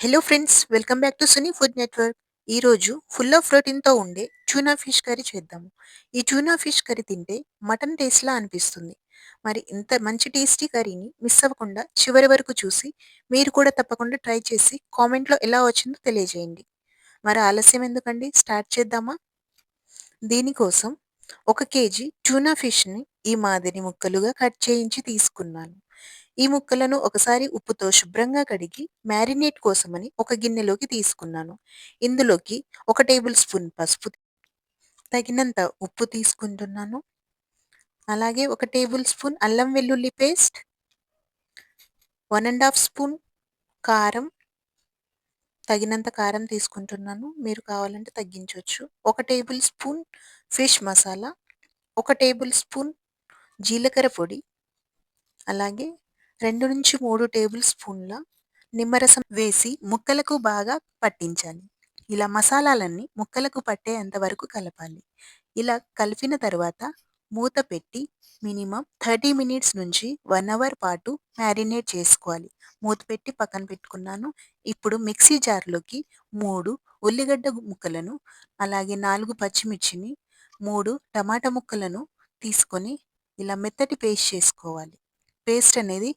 Hello friends welcome back to Suni food network ఈరోజు full of ప్రోటీన్తో ఉండే tuna fish curry చేద్దాము. ఈ చూనా ఫిష్ కర్రీ తింటే మటన్ టేస్ట్లా అనిపిస్తుంది. మరి ఇంత మంచి టేస్టీ కర్రీని మిస్ అవ్వకుండా చివరి వరకు చూసి మీరు కూడా తప్పకుండా ట్రై చేసి కామెంట్లో ఎలా వచ్చిందో తెలియజేయండి. మరి ఆలస్యం ఎందుకండి? స్టార్ట్ చేద్దామా? దీనికోసం ఒక కేజీ చూనా ఫిష్ని ఈ మాదిరి ముక్కలుగా కట్ చేయించి తీసుకున్నాను. ఈ ముక్కలను ఒకసారి ఉప్పుతో శుభ్రంగా కడిగి మ్యారినేట్ కోసమని ఒక గిన్నెలోకి తీసుకున్నాను. ఇందులోకి ఒక టేబుల్ స్పూన్ పసుపు తగినంత ఉప్పు తీసుకుంటున్నాను. అలాగే ఒక టేబుల్ స్పూన్ అల్లం వెల్లుల్లి paste one and half spoon కారం తగినంత కారం తీసుకుంటున్నాను. మీరు కావాలంటే తగ్గించవచ్చు. ఒక టేబుల్ స్పూన్ ఫిష్ మసాలా ఒక టేబుల్ స్పూన్ జీలకర్ర పొడి అలాగే రెండు నుంచి మూడు టేబుల్ స్పూన్ల నిమ్మరసం వేసి ముక్కలకు బాగా పట్టించాలి. ఇలా మసాలాలన్నీ ముక్కలకు పట్టేంత వరకు కలపాలి. ఇలా కలిపిన తర్వాత మూత పెట్టి మినిమం థర్టీ మినిట్స్ నుంచి వన్ అవర్ పాటు మ్యారినేట్ చేసుకోవాలి. మూత పెట్టి పక్కన పెట్టుకున్నాను. ఇప్పుడు మిక్సీ జార్లోకి మూడు ఉల్లిగడ్డ ముక్కలను అలాగే నాలుగు పచ్చిమిర్చిని మూడు టమాటా ముక్కలను తీసుకొని ఇలా మెత్తటి పేస్ట్ చేసుకోవాలి. పేస్ట్ అనేది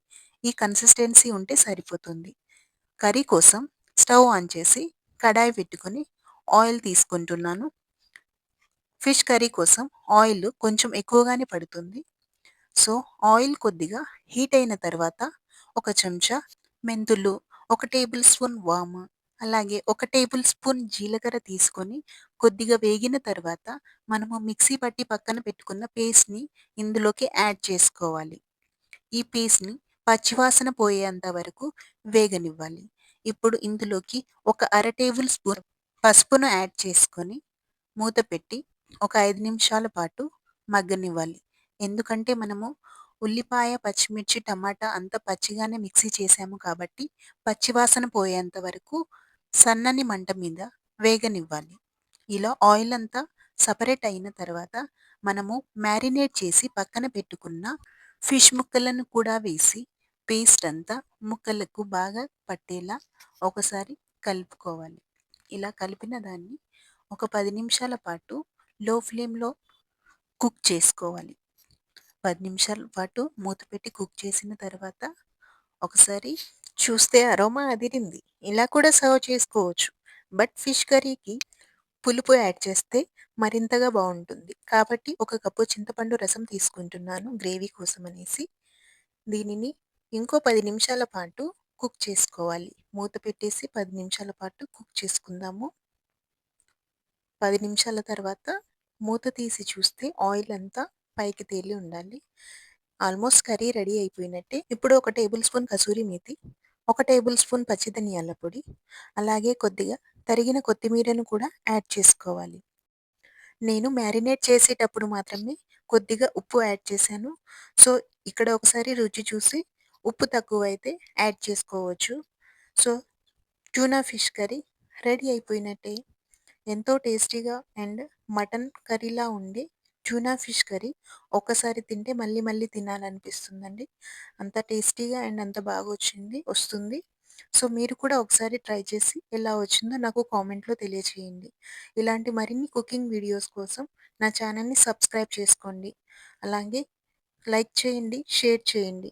ఈ కన్సిస్టెన్సీ ఉంటే సరిపోతుంది. కర్రీ కోసం స్టవ్ ఆన్ చేసి కడాయి పెట్టుకొని ఆయిల్ తీసుకుంటున్నాను. ఫిష్ కర్రీ కోసం ఆయిల్ కొంచెం ఎక్కువగానే పడుతుంది. సో ఆయిల్ కొద్దిగా హీట్ అయిన తర్వాత ఒక చెంచా మెంతులు ఒక టేబుల్ స్పూన్ వాము అలాగే ఒక టేబుల్ స్పూన్ జీలకర్ర తీసుకొని కొద్దిగా వేగిన తర్వాత మనము మిక్సీ పట్టి పక్కన పెట్టుకున్న పేస్ట్ని ఇందులోకి యాడ్ చేసుకోవాలి. ఈ పేస్ట్ని పచ్చివాసన పోయేంత వరకు వేగనివ్వాలి. ఇప్పుడు ఇందులోకి ఒక అర టేబుల్ స్పూన్ పసుపును యాడ్ చేసుకొని మూత పెట్టి ఒక ఐదు నిమిషాల పాటు మగ్గనివ్వాలి. ఎందుకంటే మనము ఉల్లిపాయ పచ్చిమిర్చి టమాటా అంతా పచ్చిగానే మిక్సీ చేసాము కాబట్టి పచ్చివాసన పోయేంత వరకు సన్నని మంట మీద వేగనివ్వాలి. ఇలా ఆయిల్ అంతా సపరేట్ అయిన తర్వాత మనము మ్యారినేట్ చేసి పక్కన పెట్టుకున్న ఫిష్ ముక్కలను కూడా వేసి పేస్ట్ అంతా ముక్కలకు బాగా పట్టేలా ఒకసారి కలుపుకోవాలి. ఇలా కలిపిన దాన్ని ఒక పది నిమిషాల పాటు లో ఫ్లేమ్లో కుక్ చేసుకోవాలి. పది నిమిషాల పాటు మూత పెట్టి కుక్ చేసిన తర్వాత ఒకసారి చూస్తే అరోమా అదిరింది. ఇలా కూడా సర్వ్ చేసుకోవచ్చు. బట్ ఫిష్ కర్రీకి పులుపు యాడ్ చేస్తే మరింతగా బాగుంటుంది. కాబట్టి ఒక కప్పు చింతపండు రసం తీసుకుంటున్నాను గ్రేవీ కోసం అనేసి. దీనిని ఇంకో పది నిమిషాల పాటు కుక్ చేసుకోవాలి. మూత పెట్టేసి పది నిమిషాల పాటు కుక్ చేసుకుందాము. పది నిమిషాల తర్వాత మూత తీసి చూస్తే ఆయిల్ అంతా పైకి తేలి ఉండాలి. ఆల్మోస్ట్ కర్రీ రెడీ అయిపోయినట్టే. ఇప్పుడు ఒక టేబుల్ స్పూన్ కసూరి మేతి ఒక టేబుల్ స్పూన్ పచ్చి ధనియాల పొడి అలాగే కొద్దిగా తరిగిన కొత్తిమీరను కూడా యాడ్ చేసుకోవాలి. నేను మ్యారినేట్ చేసేటప్పుడు మాత్రమే కొద్దిగా ఉప్పు యాడ్ చేశాను. సో ఇక్కడ ఒకసారి రుచి చూసి ఉప్పు తక్కువ అయితే యాడ్ చేసుకోవచ్చు. So tuna fish curry ready అయిపోయినట్టే. ఎంతో టేస్టీగా అండ్ మటన్ కర్రీలా ఉండే ట్యూనా ఫిష్ కర్రీ ఒక్కసారి తింటే మళ్ళీ మళ్ళీ తినాలనిపిస్తుందండి. అంత టేస్టీగా అండ్ అంత బాగా వచ్చింది వస్తుంది. సో మీరు కూడా ఒకసారి ట్రై చేసి ఎలా వచ్చిందో నాకు కామెంట్లో తెలియచేయండి. ఇలాంటి మరిన్ని కుకింగ్ వీడియోస్ కోసం నా ఛానల్ని సబ్స్క్రైబ్ చేసుకోండి. అలాగే లైక్ చేయండి షేర్ చేయండి.